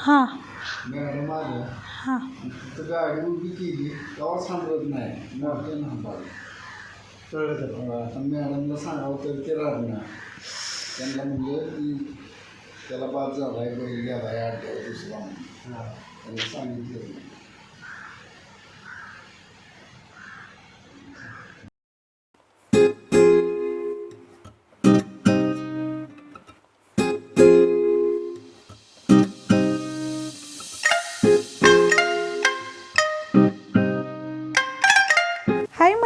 हां. हां. गाडी उभी केली तेव्हा थांबत नाही मोठे थांबाल कळलं आता मॅडमला सांगावं तर ते राहणार त्यांना म्हणजे की त्याला बाद झाला आहे बैल गेला आहे आठ दिवस त्यांनी सांगितलं.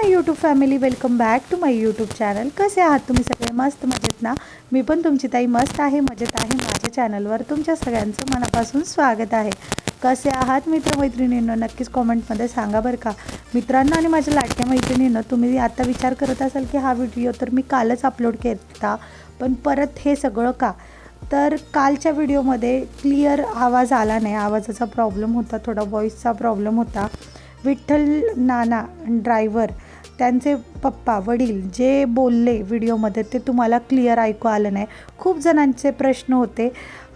My YouTube family welcome back to my YouTube channel. कसे आहात तुम्ही सगळे? मस्त मजेत ना? मी पण तुमची ताई मस्त आहे मजेत आहे. माझ्या चॅनलवर तुमच्या सगळ्यांचं मनापासून स्वागत आहे. कसे आहात मित्रमैत्रिणींनो? नक्कीच कॉमेंटमध्ये सांगा बरं का. मित्रांनो आणि माझ्या लाटक्या मैत्रिणींनो तुम्ही आता विचार करत असाल की हा व्हिडिओ तर मी कालच अपलोड केला पण परत हे सगळं का? तर कालच्या व्हिडिओमध्ये क्लिअर आवाज आला नाही. आवाजाचा प्रॉब्लेम होता थोडा व्हॉईसचा प्रॉब्लेम होता. विठ्ठल नाना ड्रायव्हर त्यांचे पप्पा वडील जे बोलले व्हिडिओमध्ये ते तुम्हाला क्लिअर ऐकू आलं नाही. खूप जणांचे प्रश्न होते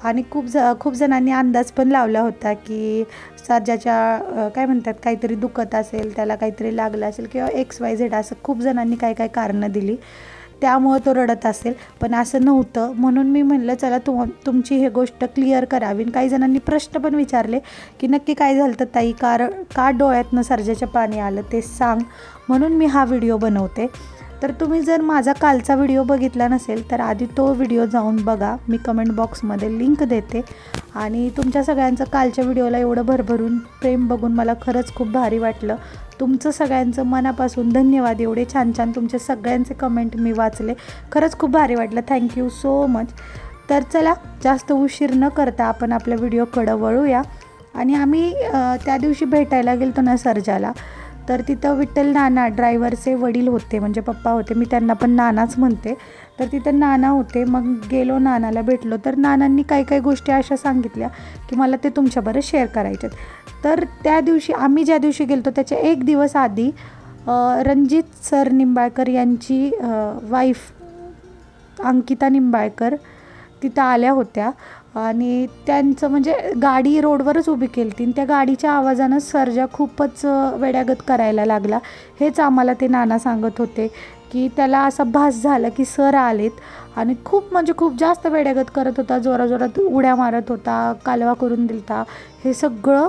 आणि खूप ज खूप जणांनी अंदाज पण लावला होता की सर्जाच्या काय म्हणतात काहीतरी दुखत असेल त्याला काहीतरी लागलं असेल किंवा एक्स वाय झेड असं खूप जणांनी काय काय कारणं दिली. त्यामुळं तो रडत असेल. पण असं नव्हतं. म्हणून मी म्हणलं चला तुम तुमची हे गोष्ट क्लिअर करावी. काही जणांनी प्रश्न पण विचारले की नक्की काय झालं तर ताई कार का डोळ्यातनं सर्जाच्या पाणी आलं ते सांग. म्हणून मी हा व्हिडिओ बनवते. तर तुम्ही जर माझा कालचा व्हिडिओ बघितला नसेल तर आधी तो व्हिडिओ जाऊन बघा. मी कमेंट बॉक्समध्ये लिंक देते. आणि तुमच्या सगळ्यांचं कालच्या व्हिडिओला एवढं भरभरून प्रेम बघून मला खरंच खूप भारी वाटलं. तुमचं सगळ्यांचं मनापासून धन्यवाद. एवढे छान छान तुमचे सगळ्यांचे कमेंट मी वाचले. खरंच खूप भारी वाटलं. थँक्यू सो मच तर चला जास्त उशीर न करता आपण आपल्या व्हिडिओकडं वळूया. आणि आम्ही त्या दिवशी भेटायला गेलो ना सर्जाला. तर तिथं विठ्ठल नाना ड्रायव्हरचे वडील होते म्हणजे पप्पा होते. मी त्यांना पण नानाच म्हणते. तर तिथं नाना होते. मग गेलो नानाला भेटलो. तर नानांनी काही काही गोष्टी अशा सांगितल्या की मला ते तुमच्याबरोबर शेअर करायच्यात तर त्या दिवशी आम्ही ज्या दिवशी गेलो त्याच्या एक दिवस आधी रणजित सर निंबाळकर यांची वाईफ अंकिता निंबाळकर तिथं आल्या होत्या. आणि त्यांचं म्हणजे गाडी रोडवरच उभी केली होती आणि त्या गाडीच्या आवाजानं सर्जा खूपच वेड्यागत करायला लागला. हेच आम्हाला ते नाना सांगत होते की त्याला असा भास झाला की सर आलेत. आणि खूप म्हणजे खूप जास्त वेड्यागत करत होता. जोराजोरात उड्या मारत होता कालवा करून दिलता. हे सगळं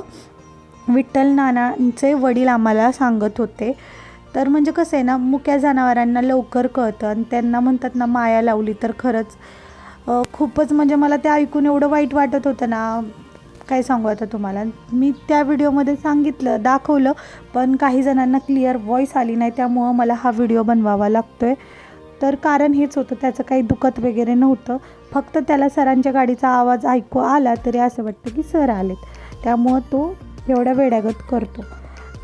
विठ्ठल नानांचे वडील आम्हाला सांगत होते. तर म्हणजे कसं आहे ना मुक्या जनावरांना लवकर कळतं. आणि त्यांना म्हणतात ना माया लावली तर खरंच खूपच म्हणजे मला ते ऐकून एवढं वाईट वाटत होतं ना. काय सांगू आता तुम्हाला? मी त्या व्हिडिओमध्ये सांगितलं दाखवलं पण काही जणांना क्लिअर व्हॉईस आली नाही त्यामुळं मला हा व्हिडिओ बनवावा लागतो आहे तर कारण हेच होतं त्याचं काही दुखत वगैरे नव्हतं. फक्त त्याला सरांच्या गाडीचा आवाज ऐकू आला तरी असं वाटतं की सर आलेत. त्यामुळं तो एवढ्या वेड्यागत करतो.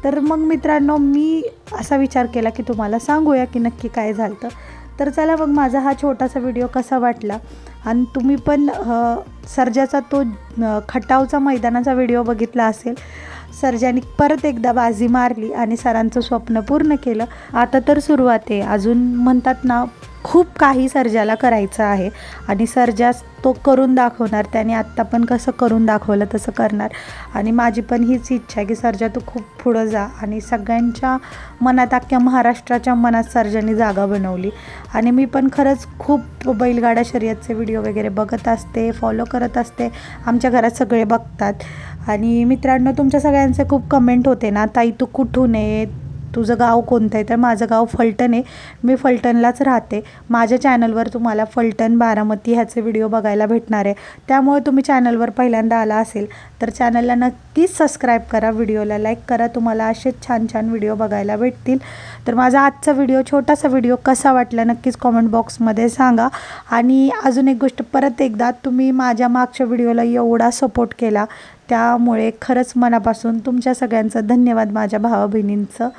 तर मग मित्रांनो मी असा विचार केला की तुम्हाला सांगूया की नक्की काय झालं तर चला मग माझा हा छोटासा व्हिडिओ कसा वाटला? आणि तुम्ही पण सर्जाचा तो खटावचा मैदानाचा व्हिडिओ बघितला असेल. सर्जाने परत एकदा बाजी मारली आणि सरांचं स्वप्न पूर्ण केलं. आता तर सुरुवात आहे. अजून म्हणतात ना खूप काही सर्जाला करायचं आहे. आणि सर्जा तो करून दाखवणार त्याने आत्ता पण कसं करून दाखवलं तसं करणार. आणि माझी पण हीच इच्छा आहे की सर्जा तू खूप पुढं जा. आणि सगळ्यांच्या मनात अख्ख्या महाराष्ट्राच्या मनात सर्जाने जागा बनवली. आणि मी पण खरंच खूप बैलगाडा शर्यतचे व्हिडिओ वगैरे बघत असते फॉलो करत असते. आमच्या घरात सगळे बघतात. आणि मित्रांनो तुमच्या सगळ्यांचे खूप कमेंट होते ना ताई तू कुठून आहे तुझं गाव कोणतं आहे? तर माझं गाव फलटण आहे. मी फलटणलाच राहते. माझ्या चॅनलवर तुम्हाला फलटण बारामती ह्याचे व्हिडिओ बघायला भेटणार आहे. त्यामुळे तुम्ही चॅनलवर पहिल्यांदा आला असेल तर चॅनलला नक्कीच सबस्क्राईब करा. व्हिडिओला लाईक करा. तुम्हाला असेच छान छान व्हिडिओ बघायला भेटतील. तर माझा आजचा व्हिडिओ छोटासा व्हिडिओ कसा वाटला नक्कीच कॉमेंट बॉक्समध्ये सांगा. आणि अजून एक गोष्ट परत एकदा तुम्ही माझ्या मागच्या व्हिडिओला एवढा सपोर्ट केला त्यामुळे खरंच मनापासून तुमच्या सगळ्यांचं धन्यवाद माझ्या भावा बहिणींचं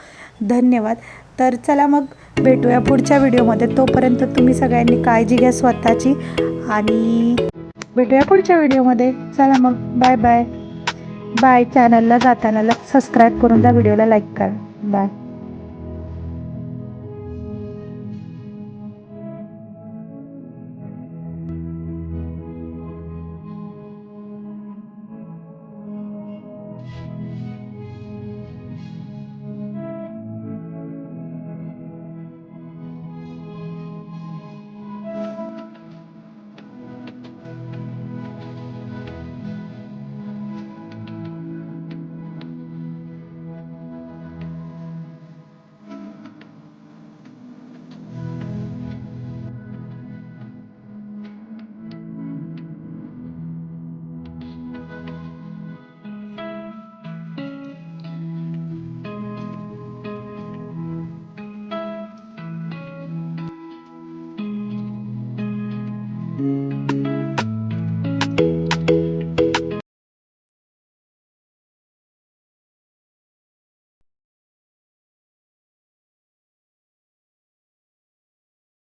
धन्यवाद. तर चला मग भेटूया पुढच्या व्हिडिओमध्ये. तोपर्यंत तुम्ही सगळ्यांनी काळजी घ्या स्वतःची आणि भेटूया पुढच्या व्हिडिओमध्ये. चला मग बाय बाय. बाय. चॅनलला जाताना सबस्क्राईब करून जा व्हिडिओला लाईक करा. बाय.